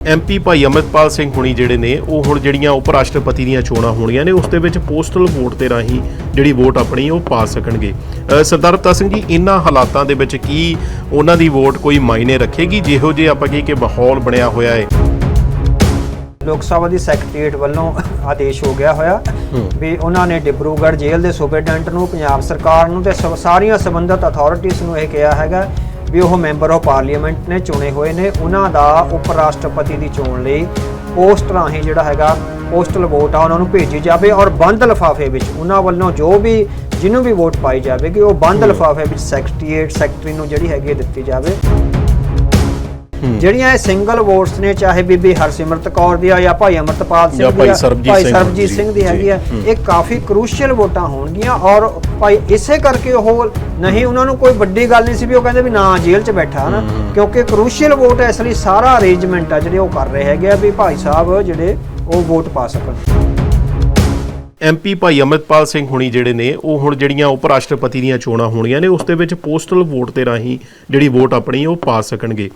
MP ਭਾਈ ਅਮਰਪਾਲ ਸਿੰਘ ਹੁਣੀ ਜਿਹੜੇ ਨੇ ਉਹ ਹੁਣ ਜਿਹੜੀਆਂ ਉਪ ਰਾਸ਼ਟਰਪਤੀ ਦੀਆਂ ਚੋਣਾਂ ਹੋਣੀਆਂ ਨੇ ਉਸ ਦੇ ਵਿੱਚ ਪੋਸਟਲ ਵੋਟ ਦੇ ਰਾਹੀਂ ਜਿਹੜੀ ਵੋਟ ਆਪਣੀ ਉਹ ਪਾ ਸਕਣਗੇ। ਸਰਦਾਰ ਰਤਾ ਸਿੰਘ ਜੀ ਇਹਨਾਂ ਹਾਲਾਤਾਂ ਦੇ ਵਿੱਚ ਕੀ ਉਹਨਾਂ ਦੀ ਵੋਟ ਕੋਈ ਮਾਇਨੇ ਰੱਖੇਗੀ? ਜਿਹੋ ਜੇ ਆਪਾਂ ਕਹੀਏ ਕਿ ਮਾਹੌਲ ਬਣਿਆ ਹੋਇਆ ਹੈ। ਲੋਕ ਸਭਾ ਦੀ ਸੈਕਟਰੀਏਟ ਵੱਲੋਂ ਆਦੇਸ਼ ਹੋ ਗਿਆ ਹੋਇਆ ਵੀ ਉਹਨਾਂ ਨੇ ਡਿਬਰੂਗੜ੍ਹ ਜੇਲ੍ਹ ਦੇ ਸੁਪਰਡੈਂਟ ਨੂੰ ਪੰਜਾਬ ਸਰਕਾਰ ਨੂੰ ਤੇ ਸਾਰੀਆਂ ਸੰਬੰਧਿਤ ਅਥਾਰਟੀਆਂ ਨੂੰ ਇਹ ਕਿਹਾ ਹੈਗਾ ਵੀ ਉਹ ਮੈਂਬਰ ਆਫ ਪਾਰਲੀਮੈਂਟ ਨੇ ਚੁਣੇ ਹੋਏ ਨੇ। ਉਹਨਾਂ ਦਾ ਉਪ ਰਾਸ਼ਟਰਪਤੀ ਦੀ ਚੋਣ ਲਈ ਪੋਸਟ ਰਾਹੀਂ ਜਿਹੜਾ ਹੈਗਾ ਪੋਸਟਲ ਵੋਟ ਆ ਉਹਨਾਂ ਨੂੰ ਭੇਜੀ ਜਾਵੇ ਔਰ ਬੰਦ ਲਿਫਾਫੇ ਵਿੱਚ ਉਹਨਾਂ ਵੱਲੋਂ ਜੋ ਵੀ ਜਿਹਨੂੰ ਵੀ ਵੋਟ ਪਾਈ ਜਾਵੇਗੀ ਉਹ ਬੰਦ ਲਿਫਾਫੇ ਵਿੱਚ ਸੈਕਟਰੀਏਟ ਸੈਕਟਰੀ ਨੂੰ ਜਿਹੜੀ ਹੈਗੀ ਦਿੱਤੀ ਜਾਵੇ। ਜਿਹੜੀਆਂ ਇਹ ਸਿੰਗਲ ਵੋਟਸ ਨੇ ਚਾਹੇ ਬੀਬੀ ਹਰਸਿਮਰਤ ਕੌਰ ਦੀ ਆ ਜਾਂ ਭਾਈ ਅਮਰਤਪਾਲ ਸਿੰਘ ਦੀ ਭਾਈ ਆ, ਸਰਬਜੀਤ ਭਾਈ ਸਿੰਘ ਸਰਬਜੀਤ ਜੀ, ਸਿੰਘ ਦੀ ਹੈਗੀ ਆ ਇਹ ਕਾਫੀ ਕਰੂਸ਼ੀਅਲ ਵੋਟਾਂ ਹੋਣਗੀਆਂ ਔਰ ਭਾਈ ਇਸੇ ਕਰਕੇ ਉਹ ਨਹੀਂ ਉਹਨਾਂ ਨੂੰ ਕੋਈ ਵੱਡੀ ਗੱਲ ਨਹੀਂ ਸੀ ਵੀ ਉਹ ਕਹਿੰਦੇ ਵੀ ਨਾ ਜੇਲ੍ਹ 'ਚ ਬੈਠਾ ਨਾ ਕਿਉਂਕਿ ਕਰੂਸ਼ੀਅਲ ਵੋਟ ਇਸ ਲਈ ਸਾਰਾ ਅਰੇਂਜਮੈਂਟ ਆ ਜਿਹੜੇ ਉਹ ਕਰ ਰਹੇ ਹੈਗੇ ਆ ਵੀ ਭਾਈ ਸਾਹਿਬ ਜਿਹੜੇ ਉਹ ਵੋਟ ਪਾ ਸਕਣ। ਐਮਪੀ ਭਾਈ ਅਮਰਪਾਲ ਸਿੰਘ ਹੁਣੀ ਜਿਹੜੇ ਨੇ, ਉਹ ਹੁਣ ਜਿਹੜੀਆਂ ਉਪ ਰਾਸ਼ਟਰਪਤੀ ਦੀਆਂ ਚੋਣਾਂ ਹੋਣੀਆਂ ਨੇ, ਉਸ ਦੇ ਵਿੱਚ ਪੋਸਟਲ ਵੋਟ ਦੇ ਰਾਹੀਂ ਜਿਹੜੀ ਵੋਟ ਆਪਣੀ ਉਹ ਪਾ ਸਕਣਗੇ।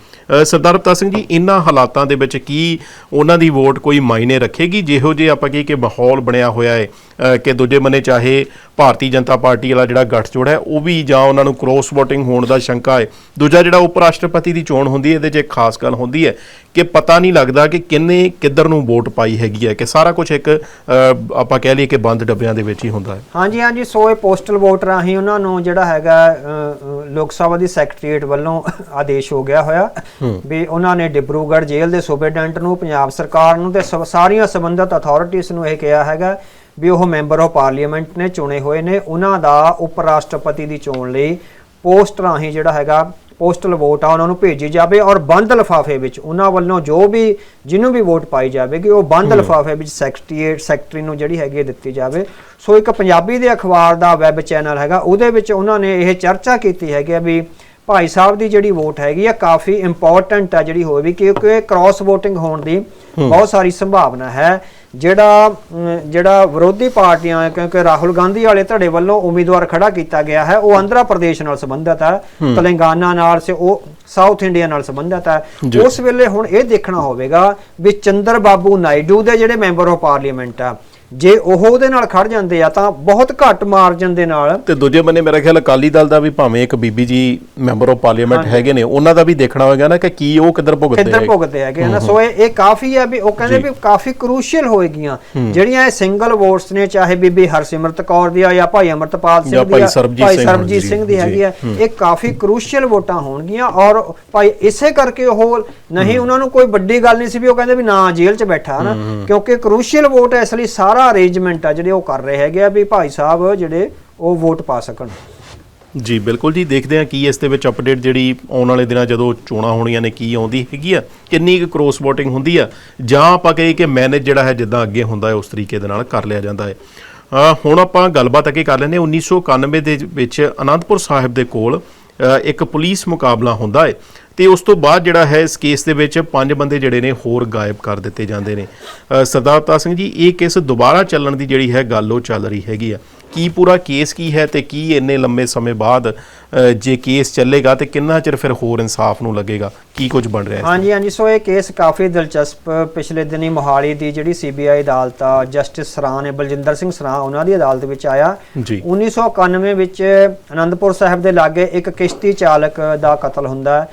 ਸਰਦਾਰ ਰਤਾ ਸਿੰਘ ਜੀ ਇਹਨਾਂ ਹਾਲਾਤਾਂ ਦੇ ਵਿੱਚ ਕੀ ਉਹਨਾਂ ਦੀ ਵੋਟ ਕੋਈ ਮਾਇਨੇ ਰੱਖੇਗੀ? ਜਿਹੋ ਜੇ ਆਪਾਂ ਕਹੀਏ ਕਿ ਮਾਹੌਲ ਬਣਿਆ ਹੋਇਆ ਹੈ ਕਿ ਦੂਜੇ ਮੰਨੇ ਚਾਹੇ ਭਾਰਤੀ ਜਨਤਾ ਪਾਰਟੀ ਵਾਲਾ ਜਿਹੜਾ ਗੱਠਜੋੜ ਹੈ ਉਹ ਵੀ ਜਾਂ ਉਹਨਾਂ ਨੂੰ ਕ੍ਰੋਸ VOTING ਹੋਣ ਦਾ ਸ਼ੰਕਾ ਹੈ। ਦੂਜਾ ਜਿਹੜਾ ਉਪ ਰਾਸ਼ਟਰਪਤੀ ਦੀ ਚੋਣ ਹੁੰਦੀ ਹੈ ਇਹਦੇ 'ਚ ਇੱਕ ਖਾਸ ਗੱਲ ਹੁੰਦੀ ਹੈ ਕਿ ਪਤਾ ਨਹੀਂ ਲੱਗਦਾ ਕਿ ਕਿੰਨੇ ਕਿੱਧਰ ਨੂੰ ਵੋਟ ਪਾਈ ਹੈਗੀ ਹੈ ਕਿ ਸਾਰਾ ਕੁਝ ਇੱਕ ਆਪਾਂ ਕਹਿ ਲਈਏ ਕਿ ਬੰਦ ਡੱਬਿਆਂ ਦੇ ਵਿੱਚ ਹੀ ਹੁੰਦਾ ਹੈ। ਹਾਂਜੀ ਹਾਂਜੀ ਸੋ ਇਹ ਪੋਸਟਲ ਵੋਟ ਰਾਹੀਂ ਉਹਨਾਂ ਨੂੰ ਜਿਹੜਾ ਹੈਗਾ ਲੋਕ ਸਭਾ ਦੀ ਸੈਕਟਰੀਏਟ ਵੱਲੋਂ ਆਦੇਸ਼ ਹੋ ਗਿਆ ਹੋਇਆ ਵੀ ਉਹਨਾਂ ਨੇ ਡਿਬਰੂਗੜ੍ਹ ਜੇਲ੍ਹ ਦੇ ਸੁਪਰਡੈਂਟ ਨੂੰ ਪੰਜਾਬ ਸਰਕਾਰ ਨੂੰ ਤੇ ਸਾਰੀਆਂ ਸੰਬੰਧਿਤ ਅਥਾਰਟੀਆਂ ਨੂੰ ਇਹ ਕਿਹਾ ਹੈਗਾ ਵੀ ਉਹ ਮੈਂਬਰ ਆਫ ਪਾਰਲੀਮੈਂਟ ਨੇ ਚੁਣੇ ਹੋਏ ਨੇ। ਉਹਨਾਂ ਦਾ ਉਪ ਰਾਸ਼ਟਰਪਤੀ ਦੀ ਚੋਣ ਲਈ ਪੋਸਟ ਰਾਹੀਂ ਜਿਹੜਾ ਹੈਗਾ ਪੋਸਟਲ ਵੋਟ ਆ ਉਹਨਾਂ ਨੂੰ ਭੇਜੀ ਜਾਵੇ ਔਰ ਬੰਦ ਲਿਫਾਫੇ ਵਿੱਚ ਉਹਨਾਂ ਵੱਲੋਂ ਜੋ ਵੀ ਜਿਹਨੂੰ ਵੀ ਵੋਟ ਪਾਈ ਜਾਵੇਗੀ ਉਹ ਬੰਦ ਲਿਫਾਫੇ ਵਿੱਚ ਸੈਕਟਰੀਏਟ ਸੈਕਟਰੀ ਨੂੰ ਜਿਹੜੀ ਹੈਗੀ ਦਿੱਤੀ ਜਾਵੇ। ਸੋ ਇੱਕ ਪੰਜਾਬੀ ਦੇ ਅਖਬਾਰ ਦਾ ਵੈਬ ਚੈਨਲ ਹੈਗਾ ਉਹਦੇ ਵਿੱਚ ਉਹਨਾਂ ਨੇ ਇਹ ਚਰਚਾ ਕੀਤੀ ਹੈਗੀ ਵੀ ਭਾਈ ਸਾਹਿਬ ਦੀ ਜਿਹੜੀ ਵੋਟ ਹੈਗੀ ਆ ਕਾਫੀ ਇੰਪੋਰਟੈਂਟ ਆ ਜਿਹੜੀ ਹੋਵੇ ਕਿਉਂਕਿ ਕ੍ਰਾਸ VOTING ਹੋਣ ਦੀ ਬਹੁਤ ਸਾਰੀ ਸੰਭਾਵਨਾ ਹੈ। ਜਿਹੜਾ ਜਿਹੜਾ ਵਿਰੋਧੀ ਪਾਰਟੀਆਂ ਕਿਉਂਕਿ ਰਾਹੁਲ ਗਾਂਧੀ ਵਾਲੇ ਧੜੇ ਵੱਲੋਂ ਉਮੀਦਵਾਰ ਖੜਾ ਕੀਤਾ ਗਿਆ ਹੈ ਉਹ ਆਂਧਰਾ ਪ੍ਰਦੇਸ਼ ਨਾਲ ਸੰਬੰਧਿਤ ਹੈ ਤੇਲੰਗਾਨਾ ਨਾਲ ਸੇ ਉਹ ਸਾਊਥ ਇੰਡੀਆ ਨਾਲ ਸੰਬੰਧਿਤ ਹੈ। ਉਸ ਵੇਲੇ ਹੁਣ ਇਹ ਦੇਖਣਾ ਹੋਵੇਗਾ ਵੀ ਚੰਦਰ ਬਾਬੂ ਨਾਇਡੂ ਦੇ ਜਿਹੜੇ ਮੈਂਬਰ ਆਫ ਪਾਰਲੀਮੈਂਟ ਆ ਜੇ ਉਹ ਉਹਦੇ ਨਾਲ ਖੜ ਜਾਂਦੇ ਆ ਤਾਂ ਬਹੁਤ ਘੱਟ ਮਾਰਜਨ ਦੇ ਨਾਲ ਤੇ ਦੂਜੇ ਬੰਨੇ ਮੇਰਾ ਖਿਆਲ ਅਕਾਲੀ ਦਲ ਦਾ ਵੀ ਭਾਵੇਂ ਇੱਕ ਬੀਬੀ ਜੀ ਮੈਂਬਰ ਆਫ ਪਾਰਲੀਮੈਂਟ ਹੈਗੇ ਨੇ ਉਹਨਾਂ ਦਾ ਵੀ ਦੇਖਣਾ ਹੋਏਗਾ ਨਾ ਕਿ ਕੀ ਉਹ ਕਿੱਧਰ ਭੁਗਤਦੇ ਕਿੱਧਰ ਹੈਗੇ। ਭੁਗਤਦੇ ਹੈਗੇ ਨਾ। ਸੋ ਇਹ ਕਾਫੀ ਹੈ ਵੀ ਉਹ ਕਹਿੰਦੇ ਵੀ ਕਾਫੀ ਕਰੂਸ਼ੀਅਲ ਹੋਏਗੀਆਂ। ਜਿਹੜੀਆਂ ਇਹ ਸਿੰਗਲ ਵੋਟਸ ਨੇ ਚਾਹੇ ਬੀਬੀ ਹਰਸਿਮਰਤ ਕੌਰ ਦੀ ਆ ਜਾਂ ਭਾਈ ਅਮਰਤਪਾਲ ਸਿੰਘ ਦੀ ਆ, ਭਾਈ ਸਰਬਜੀਤ ਸਿੰਘ ਦੀ ਹੈਗੀ ਆ ਇਹ ਕਾਫੀ ਕਰੂਸ਼ੀਅਲ ਵੋਟਾਂ ਹੋਣਗੀਆਂ ਔਰ ਭਾਈ ਇਸੇ ਕਰਕੇ ਉਹ ਨਹੀਂ ਉਹਨਾਂ ਨੂੰ ਕੋਈ ਵੱਡੀ ਗੱਲ ਨਹੀਂ ਸੀ ਵੀ ਉਹ ਕਹਿੰਦੇ ਵੀ ਨਾ ਜੇਲ੍ਹ 'ਚ ਬੈਠਾ ਨਾ ਕਿਉਂਕਿ ਕਰੂਸ਼ੀਅਲ ਵੋਟ ਇਸ ਲਈ ਸਾਰਾ ਅਰੇਂਜਮੈਂਟ ਆ ਜਿਹੜੇ ਉਹ ਕਰ ਰਹੇ ਹੈਗੇ ਆ ਵੀ ਭਾਈ ਸਾਹਿਬ ਜਿਹੜੇ ਉਹ ਵੋਟ ਪਾ ਸਕਣ। ਜੀ, ਬਿਲਕੁਲ ਜੀ, ਦੇਖਦੇ ਹਾਂ ਕੀ ਇਸ ਦੇ ਵਿੱਚ ਅਪਡੇਟ ਜਿਹੜੀ ਆਉਣ ਵਾਲੇ ਦਿਨਾਂ ਜਦੋਂ ਚੋਣਾਂ ਹੋਣੀਆਂ ਨੇ, ਕੀ ਆਉਂਦੀ ਹੈਗੀ ਆ, ਕਿੰਨੀ ਕੁ ਕ੍ਰੋਸ ਵੋਟਿੰਗ ਹੁੰਦੀ ਆ, ਜਾਂ ਆਪਾਂ ਕਹੀਏ ਕਿ ਮੈਨੇਜ ਜਿਹੜਾ ਹੈ, ਜਿੱਦਾਂ ਅੱਗੇ ਹੁੰਦਾ ਹੈ, ਉਸ ਤਰੀਕੇ ਦੇ ਨਾਲ ਕਰ ਲਿਆ ਜਾਂਦਾ ਹੈ। ਹੁਣ ਆਪਾਂ ਗੱਲਬਾਤ ਅੱਗੇ ਕਰ ਲੈਂਦੇ ਹਾਂ 1991 ਦੇ ਵਿੱਚ ਅਨੰਦਪੁਰ ਸਾਹਿਬ ਦੇ ਕੋਲ ਇੱਕ ਪੁਲਿਸ ਮੁਕਾਬਲਾ ਹੁੰਦਾ ਹੈ, ਤੇ ਉਸ ਤੋਂ ਬਾਅਦ ਜਿਹੜਾ ਹੈ, ਇਸ ਕੇਸ ਦੇ ਵਿੱਚ ਪੰਜ ਬੰਦੇ ਜਿਹੜੇ ਨੇ, ਹੋਰ ਗਾਇਬ ਕਰ ਦਿੱਤੇ ਜਾਂਦੇ ਨੇ। ਸਰਦਾਰ ਤਾ ਸਿੰਘ ਜੀ, ਇਹ ਕੇਸ ਦੁਬਾਰਾ ਚੱਲਣ ਦੀ ਜਿਹੜੀ ਹੈ, ਗੱਲ ਉਹ ਚੱਲ ਰਹੀ ਹੈਗੀ ਆ। ਕੀ ਪੂਰਾ ਕੇਸ ਕੀ ਹੈ ਤੇ ਕੀ ਇੰਨੇ ਲੰਮੇ ਸਮੇਂ ਬਾਅਦ ਜੇ ਕੇਸ ਚੱਲੇਗਾ ਤੇ ਕਿੰਨਾ ਚਿਰ ਫਿਰ ਹੋਰ ਇਨਸਾਫ ਨੂੰ ਲੱਗੇਗਾ? ਕੀ ਕੁਝ ਬਣ ਰਿਹਾ ਹੈ ਹਾਂਜੀ ਹਾਂਜੀ ਸੋ ਇਹ ਕੇਸ ਕਾਫੀ ਦਿਲਚਸਪ ਪਿਛਲੇ ਦਿਨੀ ਮੋਹਾਲੀ ਦੀ ਜਿਹੜੀ ਸੀਬੀਆਈ ਅਦਾਲਤ ਆ ਜਸਟਿਸ ਸਰਾਂ ਨੇ ਬਲਜਿੰਦਰ ਸਿੰਘ ਸਰਾਂ ਉਹਨਾਂ ਦੀ ਅਦਾਲਤ ਵਿੱਚ ਆਇਆ। ਜੀ। 1991 ਵਿੱਚ ਅਨੰਦਪੁਰ ਸਾਹਿਬ ਦੇ ਲਾਗੇ ਇੱਕ ਕਿਸ਼ਤੀ ਚਾਲਕ ਦਾ ਕਤਲ ਹੁੰਦਾ ਹੈ।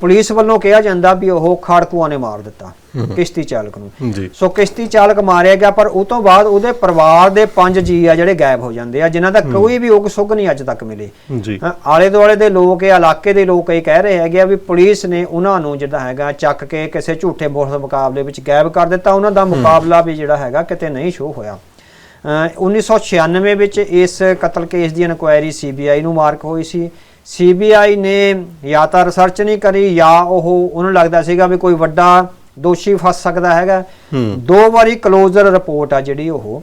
ਪੁਲਿਸ ਵੱਲੋਂ ਕਿਹਾ ਜਾਂਦਾ ਵੀ ਉਹ ਖਾੜਕੂਆਂ ਨੇ ਮਾਰ ਦਿੱਤਾ ਕਿਸ਼ਤੀ ਚਾਲਕ ਨੂੰ। ਸੋ ਕਿਸ਼ਤੀ ਚਾਲਕ ਮਾਰਿਆ ਗਿਆ ਪਰ ਉਹ ਤੋਂ ਬਾਅਦ ਉਹਦੇ ਪਰਿਵਾਰ ਦੇ ਪੰਜ ਜੀ ਆ ਜਿਹੜੇ ਗਾਇਬ ਹੋ ਜਾਂਦੇ ਆ ਜਿਨ੍ਹਾਂ ਦਾ ਕੋਈ ਵੀ ਉਗ ਸੁਗ ਨਹੀਂ ਅੱਜ ਤੱਕ ਮਿਲੀ। ਆਲੇ ਦੁਆਲੇ ਦੇ ਲੋਕ ਇਹ ਇਲਾਕੇ ਦੇ ਲੋਕ ਇਹ ਕਹਿ ਰਹੇ ਹੈਗੇ ਆ ਵੀ ਪੁਲਿਸ ਨੇ ਉਹਨਾਂ ਨੂੰ ਜਿਹੜਾ ਹੈਗਾ ਚੱਕ ਕੇ ਕਿਸੇ ਝੂਠੇ ਮੋਟਰ ਮੁਕਾਬਲੇ ਵਿੱਚ ਗਾਇਬ ਕਰ ਦਿੱਤਾ। ਉਹਨਾਂ ਦਾ ਮੁਕਾਬਲਾ ਵੀ ਜਿਹੜਾ ਹੈਗਾ ਕਿਤੇ ਨਹੀਂ ਸ਼ੋ ਹੋਇਆ। ਅਹ 1996 ਵਿੱਚ ਇਸ ਕਤਲ ਕੇਸ ਦੀ ਇਨਕੁਆਇਰੀ ਸੀਬੀਆਈ ਨੂੰ ਮਾਰਕ ਹੋਈ ਸੀ। ਸੀਬੀਆਈ ਨੇ ਜਾਂ ਤਾਂ ਰਿਸਰਚ ਨਹੀਂ ਕਰੀ ਜਾਂ ਉਹ ਉਹਨੂੰ ਲੱਗਦਾ ਸੀਗਾ ਵੀ ਕੋਈ ਵੱਡਾ ਦੋਸ਼ੀ ਫਸ ਸਕਦਾ ਹੈਗਾ। ਦੋ ਵਾਰੀ ਕਲੋਜ਼ਰ ਰਿਪੋਰਟ ਆ ਜਿਹੜੀ ਉਹ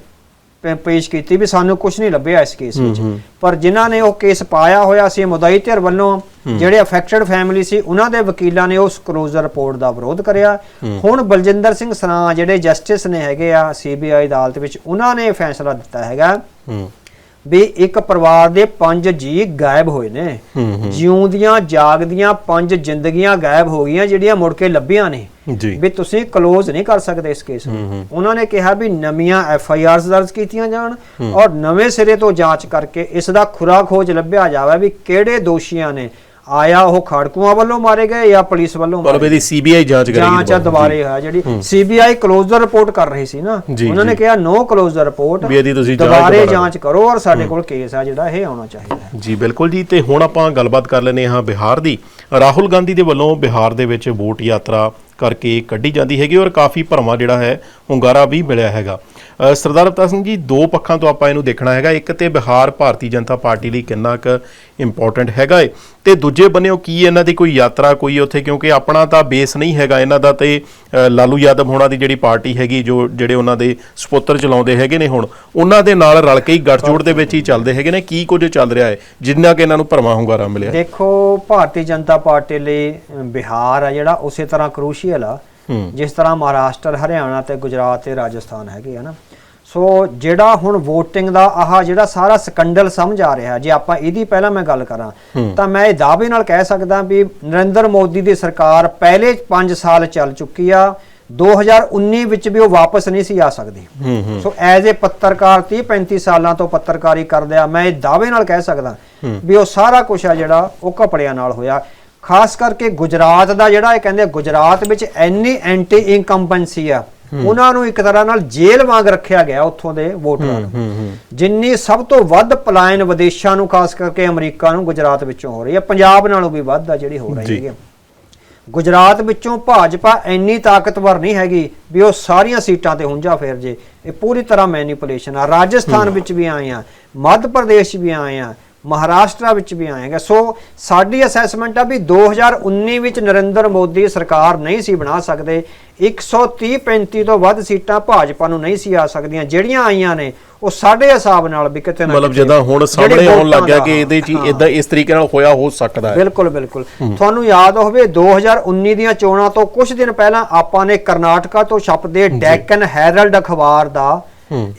ਪੇਸ਼ ਕੀਤੀ ਵੀ ਸਾਨੂੰ ਕੁਝ ਨਹੀਂ ਲੱਭਿਆ ਇਸ ਕੇਸ ਵਿੱਚ। ਪਰ ਜਿਨ੍ਹਾਂ ਨੇ ਉਹ ਕੇਸ ਪਾਇਆ ਹੋਇਆ ਸੀ ਮੁਦਈ ਧਿਰ ਵੱਲੋਂ ਜਿਹੜੇ ਅਫੈਕਟਡ ਫੈਮਿਲੀ ਸੀ ਉਹਨਾਂ ਦੇ ਵਕੀਲਾਂ ਨੇ ਉਸ ਕਲੋਜ਼ਰ ਰਿਪੋਰਟ ਦਾ ਵਿਰੋਧ ਕਰਿਆ। ਹੁਣ ਬਲਜਿੰਦਰ ਸਿੰਘ ਸਰਾਂ ਜਿਹੜੇ ਜਸਟਿਸ ਨੇ ਹੈਗੇ ਆ ਸੀਬੀਆਈ ਅਦਾਲਤ ਵਿੱਚ ਉਹਨਾਂ ਨੇ ਫੈਸਲਾ ਦਿੱਤਾ ਹੈਗਾ। ਵੀ ਇੱਕ ਪਰਿਵਾਰ ਦੇ ਪੰਜ ਜੀ ਗਾਇਬ ਹੋਏ ਨੇ। ਜਿਉਂਦੀਆਂ ਜਾਗਦੀਆਂ ਪੰਜ ਜ਼ਿੰਦਗੀਆਂ ਗਾਇਬ ਹੋ ਗਈਆਂ ਜਿਹੜੀਆਂ ਮੁੜ ਕੇ ਲੱਭੀਆਂ ਨੇ। ਵੀ ਤੁਸੀਂ ਕਲੋਜ਼ ਨਹੀਂ ਕਰ ਸਕਦੇ ਇਸ ਕੇਸ ਨੂੰ। ਉਹਨਾਂ ਨੇ ਕਿਹਾ ਵੀ ਨਵੀਆਂ ਐਫ ਆਈ ਆਰਸ ਦਰਜ ਕੀਤੀਆਂ ਜਾਣ ਔਰ ਨਵੇਂ ਸਿਰੇ ਤੋਂ ਜਾਂਚ ਕਰਕੇ ਇਸ ਦਾ ਖੁਰਾ ਖੋਜ ਲੱਭਿਆ ਜਾਵੇ ਵੀ ਕਿਹੜੇ ਦੋਸ਼ੀਆਂ ਨੇ ਆਇਆ ਉਹ ਖੜਕੂਆਂ ਵੱਲੋਂ ਮਾਰੇ ਗਏ ਜਾਂ ਪੁਲਿਸ ਵੱਲੋਂ ਮਾਰੇ ਮਤਲਬ ਇਹਦੀ ਸੀਬੀਆਈ ਜਾਂਚ ਕਰੇਗੀ ਜਾਂਚ ਆ ਦੁਬਾਰੇ ਹੋਇਆ ਜਿਹੜੀ ਸੀਬੀਆਈ ਕਲੋਜ਼ਰ ਰਿਪੋਰਟ ਕਰ ਰਹੀ ਸੀ ਨਾ। ਜੀ, ਉਹਨਾਂ ਨੇ। ਕਿਹਾ ਨੋ ਕਲੋਜ਼ਰ ਰਿਪੋਰਟ ਵੀ ਇਹਦੀ ਤੁਸੀਂ ਜਾਂਚ ਦੁਬਾਰੇ ਦੁਬਾਰਾ ਜਾਂਚ ਕਰੋ ਔਰ ਸਾਡੇ ਕੋਲ ਕੇਸ ਆ ਜਿਹੜਾ ਇਹ ਆਉਣਾ ਚਾਹੀਦਾ ਹੈ। ਜੀ ਬਿਲਕੁਲ ਜੀ। ਤੇ ਹੁਣ ਆਪਾਂ ਗੱਲਬਾਤ ਕਰ ਲੈਨੇ ਹਾਂ ਬਿਹਾਰ ਦੀ। ਰਾਹੁਲ ਗਾਂਧੀ ਦੇ ਵੱਲੋਂ ਬਿਹਾਰ ਦੇ ਵਿੱਚ ਵੋਟ ਯਾਤਰਾ ਕਰਕੇ ਕੱਢੀ ਜਾਂਦੀ ਹੈਗੀ ਔਰ ਕਾਫੀ ਭਰਮਾ ਜਿਹੜਾ ਹੈ ਹੁੰਗਾਰਾ ਵੀ ਮਿਲਿਆ ਹੈਗਾ। ਅ, ਸਰਦਾਰ ਅਵਤਾਰ ਸਿੰਘ ਜੀ ਦੋ ਪੱਖਾਂ ਤੋਂ ਆਪਾਂ ਇਹਨੂੰ ਦੇਖਣਾ ਹੈਗਾ। ਇੱਕ ਤੇ ਬਿਹਾਰ ਭਾਰਤੀ ਜਨਤਾ ਪਾਰਟੀ ਲਈ ਕਿੰਨਾ ਕੁ ਇੰਪੋਰਟੈਂਟ ਹੈਗਾ ਏ। ਤੇ ਦੂਜੇ ਬੰਨੇਓ ਕੀ ਇਹਨਾਂ ਦੀ ਕੋਈ ਯਾਤਰਾ ਕੋਈ ਉੱਥੇ? ਕਿਉਂਕਿ ਆਪਣਾ ਤਾਂ ਬੇਸ ਨਹੀਂ ਹੈਗਾ ਇਹਨਾਂ ਦਾ ਤੇ ਲਾਲੂ ਯਾਦਵ ਹੋਣਾ ਦੀ ਜਿਹੜੀ ਪਾਰਟੀ ਹੈਗੀ ਜੋ ਜਿਹੜੇ ਉਹਨਾਂ ਦੇ ਸੁਪੁੱਤਰ ਚਲਾਉਂਦੇ ਹੈਗੇ ਨੇ ਹੁਣ ਉਹਨਾਂ ਦੇ ਨਾਲ ਰਲ ਕੇ ਹੀ ਗੱਠਜੋੜ ਦੇ ਵਿੱਚ ਹੀ ਚੱਲਦੇ ਹੈਗੇ ਨੇ। ਕੀ ਕੁਝ ਚੱਲ ਰਿਹਾ ਹੈ ਜਿੰਨਾ ਕਿ ਇਹਨਾਂ ਨੂੰ ਭਰਮਾ ਹੁੰਗਾਰਾ ਮਿਲਿਆ। ਦੇਖੋ ਭਾਰਤੀ ਜਨਤਾ ਪਾਰਟੀ ਲਈ ਬਿਹਾਰ ਆ ਜਿਹੜਾ ਉਸੇ ਤਰ੍ਹਾਂ ਕਰੂਸ਼ੀਅਲ ਆ। ਜਿਸ ਤਰ੍ਹਾਂ ਮਹਾਰਾਸ਼ਟਰ ਹਰਿਆਣਾ ਤੇ ਗੁਜਰਾਤ ਤੇ ਰਾਜਸਥਾਨ ਹੈਗੇ ਆ ਨਾ। ਸੋ ਜਿਹੜਾ ਹੁਣ VOTING ਦਾ ਆਹ ਜਿਹੜਾ ਸਾਰਾ ਸਕੰਡਲ ਸਮਝ ਆ ਰਿਹਾ ਜੇ ਆਪਾਂ ਇਹਦੀ ਪਹਿਲਾਂ ਮੈਂ ਗੱਲ ਕਰਾਂ ਤਾਂ ਮੈਂ ਇਹ ਦਾਅਵੇ ਨਾਲ ਕਹਿ ਸਕਦਾ ਵੀ ਨਰਿੰਦਰ ਮੋਦੀ ਦੀ ਸਰਕਾਰ ਪਹਿਲੇ 5 ਸਾਲ ਚੱਲ ਚੁੱਕੀ ਆ 2019 ਵਿੱਚ ਵੀ ਉਹ ਵਾਪਸ ਨਹੀਂ ਸੀ ਆ ਸਕਦੀ। ਸੋ ਐਜ਼ ਅ ਪੱਤਰਕਾਰ 30 35 ਸਾਲਾਂ ਤੋਂ ਪੱਤਰਕਾਰੀ ਕਰਦੇ ਆ ਮੈਂ ਇਹ ਦਾਅਵੇ ਨਾਲ ਕਹਿ ਸਕਦਾ ਵੀ ਉਹ ਸਾਰਾ ਕੁਝ ਆ ਜਿਹੜਾ ਉਹ ਕਪੜਿਆਂ ਨਾਲ ਹੋਇਆ। ਖਾਸ ਕਰਕੇ ਗੁਜਰਾਤ ਦਾ ਜਿਹੜਾ ਇਹ ਕਹਿੰਦੇ ਗੁਜਰਾਤ ਵਿੱਚ ਐਨੀ ਐਂਟੀ ਇਨਕੰਬੈਂਸੀ ਆ ਉਹਨਾਂ ਨੂੰ ਇੱਕ ਤਰ੍ਹਾਂ ਨਾਲ ਜੇਲ੍ਹ ਵਾਂਗ ਰੱਖਿਆ ਗਿਆ ਉੱਥੋਂ ਦੇ ਵੋਟਰਾਂ ਨੂੰ। ਹੂੰ ਹੂੰ। ਜਿੰਨੀ ਸਭ ਤੋਂ ਵੱਧ ਪਲਾਇਨ ਵਿਦੇਸ਼ਾਂ ਨੂੰ ਖਾਸ ਕਰਕੇ ਅਮਰੀਕਾ ਨੂੰ ਗੁਜਰਾਤ ਵਿੱਚੋਂ ਹੋ ਰਹੀ ਹੈ। ਪੰਜਾਬ ਨਾਲੋਂ ਵੀ ਵੱਧ ਆ ਜਿਹੜੀ ਹੋ ਰਹੀ ਆ। ਗੁਜਰਾਤ ਵਿੱਚੋਂ ਭਾਜਪਾ ਇੰਨੀ ਤਾਕਤਵਰ ਨਹੀਂ ਹੈਗੀ ਵੀ ਉਹ ਸਾਰੀਆਂ ਸੀਟਾਂ ਤੇ ਹੁੰਜਾ ਫੇਰ ਜੇ। ਇਹ ਪੂਰੀ ਤਰ੍ਹਾਂ ਮੈਨੀਪੂਲੇਸ਼ਨ ਆ। ਰਾਜਸਥਾਨ ਵਿੱਚ ਵੀ ਆਏ ਆ। ਮੱਧ ਪ੍ਰਦੇਸ਼ ਵੀ ਆਏ ਆ। ਮਹਾਰਾਸ਼ਟਰ ਵਿੱਚ ਵੀ ਆਏਗਾ। ਸੋ ਸਾਡੀ ਅਸੈਸਮੈਂਟ ਆ ਵੀ 2019 ਵਿੱਚ ਨਰਿੰਦਰ ਮੋਦੀ ਸਰਕਾਰ ਨਹੀਂ ਸੀ ਬਣਾ ਸਕਦੇ। 130 35 ਤੋਂ ਵੱਧ ਸੀਟਾਂ ਭਾਜਪਾ ਨੂੰ ਨਹੀਂ ਸੀ ਆ ਸਕਦੀਆਂ। ਜਿਹੜੀਆਂ ਆਈਆਂ ਨੇ ਉਹ ਸਾਡੇ ਹਿਸਾਬ ਨਾਲ ਵੀ ਕਿਤੇ ਨਾ ਮਤਲਬ ਜਦੋਂ ਹੁਣ ਸਾਹਮਣੇ ਆਉਣ ਲੱਗ ਗਿਆ ਵੋਟਾਂ ਕਿ ਇਹਦੇ 'ਚ। ਇਦਾਂ ਇਸ ਤਰੀਕੇ ਨਾਲ ਹੋਇਆ ਹੋ ਸਕਦਾ ਹੈ। ਬਿਲਕੁਲ ਬਿਲਕੁਲ। ਤੁਹਾਨੂੰ ਯਾਦ ਹੋਵੇ 2019 ਦੀਆਂ ਚੋਣਾਂ ਤੋਂ ਕੁਝ ਦਿਨ ਪਹਿਲਾਂ ਆਪਾਂ ਨੇ ਕਰਨਾਟਕਾ ਤੋਂ ਛਪਦੇ ਡੈਕਨ ਹੈਰਲਡ ਅਖਬਾਰ ਦਾ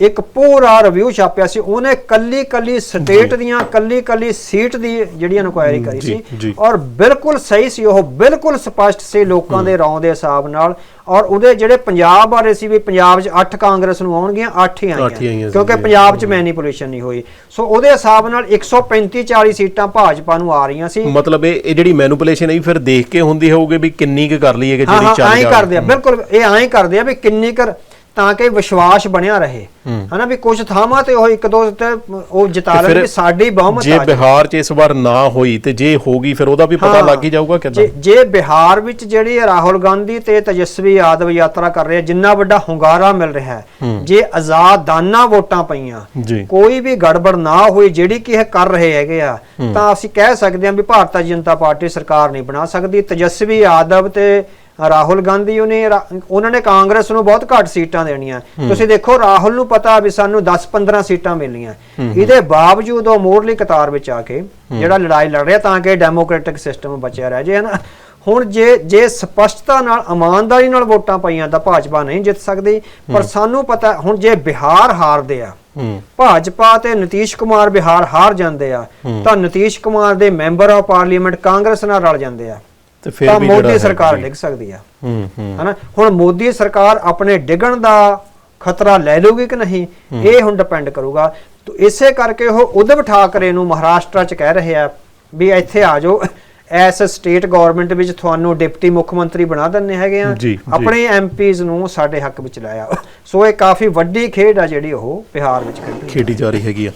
ਇੱਕ ਪੂਰਾ ਰਿਵਿਊ ਛਾਪਿਆ ਸੀ ਉਹਨੇ ਕੱਲੀ ਕੱਲੀ ਸਟੇਟ ਦੀਆਂ ਕੱਲੀ ਕੱਲੀ ਸੀਟ ਦੀ ਜਿਹੜੀ ਇਨਕੁਆਇਰੀ ਕਰੀ ਜੀ, ਸੀ ਜੀ। ਔਰ ਬਿਲਕੁਲ ਸਹੀ ਸੀ ਉਹ ਬਿਲਕੁਲ ਸਪਸ਼ਟ ਸੀ ਲੋਕਾਂ ਦੇ ਰੌਂ ਦੇ ਹਿਸਾਬ ਨਾਲ ਔਰ ਉਹਦੇ ਜਿਹੜੇ ਪੰਜਾਬ ਬਾਰੇ ਸੀ ਵੀ ਪੰਜਾਬ 'ਚ 8 ਕਾਂਗਰਸ ਨੂੰ ਆਉਣਗੀਆਂ 8 ਹੀ ਹੀ ਆਈਆਂ ਕਿਉਂਕਿ ਜੀ। ਪੰਜਾਬ 'ਚ ਮੈਨੀਪੂਲੇਸ਼ਨ ਨਹੀਂ ਹੋਈ। ਸੋ ਉਹਦੇ ਹਿਸਾਬ ਨਾਲ 135 40 ਸੀਟਾਂ ਭਾਜਪਾ ਨੂੰ ਆ ਰਹੀਆਂ ਸੀ। ਮਤਲਬ ਇਹ ਜਿਹੜੀ ਮੈਨੂਪੂਲੇਸ਼ਨ ਹੈ ਵੀ ਫਿਰ ਦੇਖ ਕੇ ਹੁੰਦੀ ਹੋਊਗੀ ਵੀ ਕਿੰਨੀ ਕੁ ਕਰ ਲਈਏ ਕਿ ਹਾਂ ਜਿਹੜੀ ਹਾਂ ਚੱਲ ਐਂ ਜਾਵੇ ਕਰਦੇ ਆ ਬਿਲਕੁਲ ਇਹ ਐਂ ਕਰਦੇ ਆ ਵੀ ਕਿੰਨੀ ਕਰ ਤਾਂ ਕਿ ਵਿਸ਼ਵਾਸ ਬਣਿਆ ਰਹੇ। ਹਨਾ ਵੀ ਕੁਝ ਥਾਵਾਂ ਤੇ ਉਹ ਇੱਕ ਦੋ ਤੇ ਉਹ ਜਿਤਾ ਲੈਣ ਵੀ ਸਾਡੀ ਬਹੁਮਤ ਜੇ ਆ ਜਾਏ। ਬਿਹਾਰ 'ਚ ਇਸ ਵਾਰ ਨਾ ਹੋਈ ਤੇ ਜੇ ਹੋਗੀ ਫਿਰ ਉਹਦਾ ਵੀ ਪਤਾ। ਲੱਗ ਹੀ ਜਾਊਗਾ ਕਿਦਾਂ? ਜੇ- ਜੇ ਬਿਹਾਰ ਵਿੱਚ ਜਿਹੜੀ ਰਾਹੁਲ ਗਾਂਧੀ ਤੇ ਤੇਜਸਵੀ ਯਾਦਵ ਯਾਤਰਾ ਕਰ ਰਹੇ ਜਿੰਨਾ ਵੱਡਾ ਹੁੰਗਾਰਾ ਮਿਲ ਰਿਹਾ ਹੈ ਜੇ ਆਜ਼ਾਦਾਨਾ ਵੋਟਾਂ ਪਈਆਂ ਜੀ। ਕੋਈ ਵੀ ਗੜਬੜ ਨਾ ਹੋਈ ਜਿਹੜੀ ਕਿ ਇਹ ਕਰ ਰਹੇ ਹੈਗੇ ਆ ਤਾਂ ਅਸੀਂ ਕਹਿ ਸਕਦੇ ਹਾਂ ਵੀ ਭਾਰਤੀ ਜਨਤਾ ਪਾਰਟੀ ਸਰਕਾਰ ਨਹੀਂ ਬਣਾ ਸਕਦੀ। ਤੇਜਸਵੀ ਯਾਦਵ ਤੇ ਰਾਹੁਲ ਗਾਂਧੀ ਉਹਨੇ ਉਹਨਾਂ ਨੇ ਕਾਂਗਰਸ ਨੂੰ ਬਹੁਤ ਘੱਟ ਸੀਟਾਂ ਦੇਣੀਆਂ। ਤੁਸੀਂ ਦੇਖੋ ਰਾਹੁਲ ਨੂੰ ਪਤਾ ਵੀ ਸਾਨੂੰ 10-15 ਸੀਟਾਂ ਮਿਲਣੀਆਂ। ਇਹਦੇ ਬਾਵਜੂਦ ਉਹ ਮੋਰਲੀ ਕਤਾਰ ਵਿੱਚ ਆ ਕੇ ਜਿਹੜਾ ਲੜਾਈ ਲੜ ਰਿਹਾ ਤਾਂ ਕਿ ਡੈਮੋਕ੍ਰੈਟਿਕ ਸਿਸਟਮ ਬਚਿਆ ਰਹਿ ਜੇ ਹਨਾ? ਹੁਣ ਜੇ ਜੇ ਸਪਸ਼ਟਤਾ ਨਾਲ ਇਮਾਨਦਾਰੀ ਨਾਲ ਵੋਟਾਂ ਪਈਆਂ ਤਾਂ ਭਾਜਪਾ ਨਹੀਂ ਜਿੱਤ ਸਕਦੀ। ਪਰ ਸਾਨੂੰ ਪਤਾ ਹੁਣ ਜੇ ਬਿਹਾਰ ਹਾਰਦੇ ਆ ਭਾਜਪਾ ਤੇ ਨਤੀਸ਼ ਕੁਮਾਰ ਬਿਹਾਰ ਹਾਰ ਜਾਂਦੇ ਆ ਤਾਂ ਨਤੀਸ਼ ਕੁਮਾਰ ਦੇ ਮੈਂਬਰ ਆਫ ਪਾਰਲੀਮੈਂਟ ਕਾਂਗਰਸ ਨਾਲ ਰਲ ਜਾਂਦੇ ਆ। ਤੇ ਫਿਰ ਵੀ ਜਿਹੜਾ ਮੋਦੀ ਸਰਕਾਰ। ਡਿੱਗ ਸਕਦੀ ਆ। ਹੂੰ ਹੂੰ। ਹਨਾ? ਹੁਣ ਮੋਦੀ ਸਰਕਾਰ ਆਪਣੇ ਡਿੱਗਣ ਦਾ ਖਤਰਾ ਲੈ ਲੂਗੀ ਕਿ ਨਹੀਂ? ਇਹ ਹੁਣ ਡਿਪੈਂਡ ਕਰੂਗਾ। ਤੋ ਇਸੇ ਕਰਕੇ ਉਹ ਉਧਵ ਠਾਕਰੇ ਨੂੰ ਮਹਾਰਾਸ਼ਟਰ ਚ ਕਹਿ ਰਹੇ ਆ ਵੀ ਇੱਥੇ ਆ ਜਾਓ। ਐਸ ਸਟੇਟ ਗਵਰਨਮੈਂਟ ਵਿੱਚ ਤੁਹਾਨੂੰ ਡਿਪਟੀ ਮੁੱਖ ਮੰਤਰੀ ਬਣਾ ਦਿੰਨੇ ਹੈਗੇ ਆ। ਆਪਣੇ ਐਮਪੀਜ਼ ਨੂੰ ਸਾਡੇ ਹੱਕ ਵਿੱਚ ਲਾਇਆ ਸੋ ਇਹ ਕਾਫੀ ਵੱਡੀ ਖੇਡ ਆ ਜਿਹੜੀ ਉਹ ਬਿਹਾਰ ਵਿੱਚ ਖੇਡੀ ਖੇਡੀ ਜਾ ਰਹੀ ਹੈਗੀ ਆ।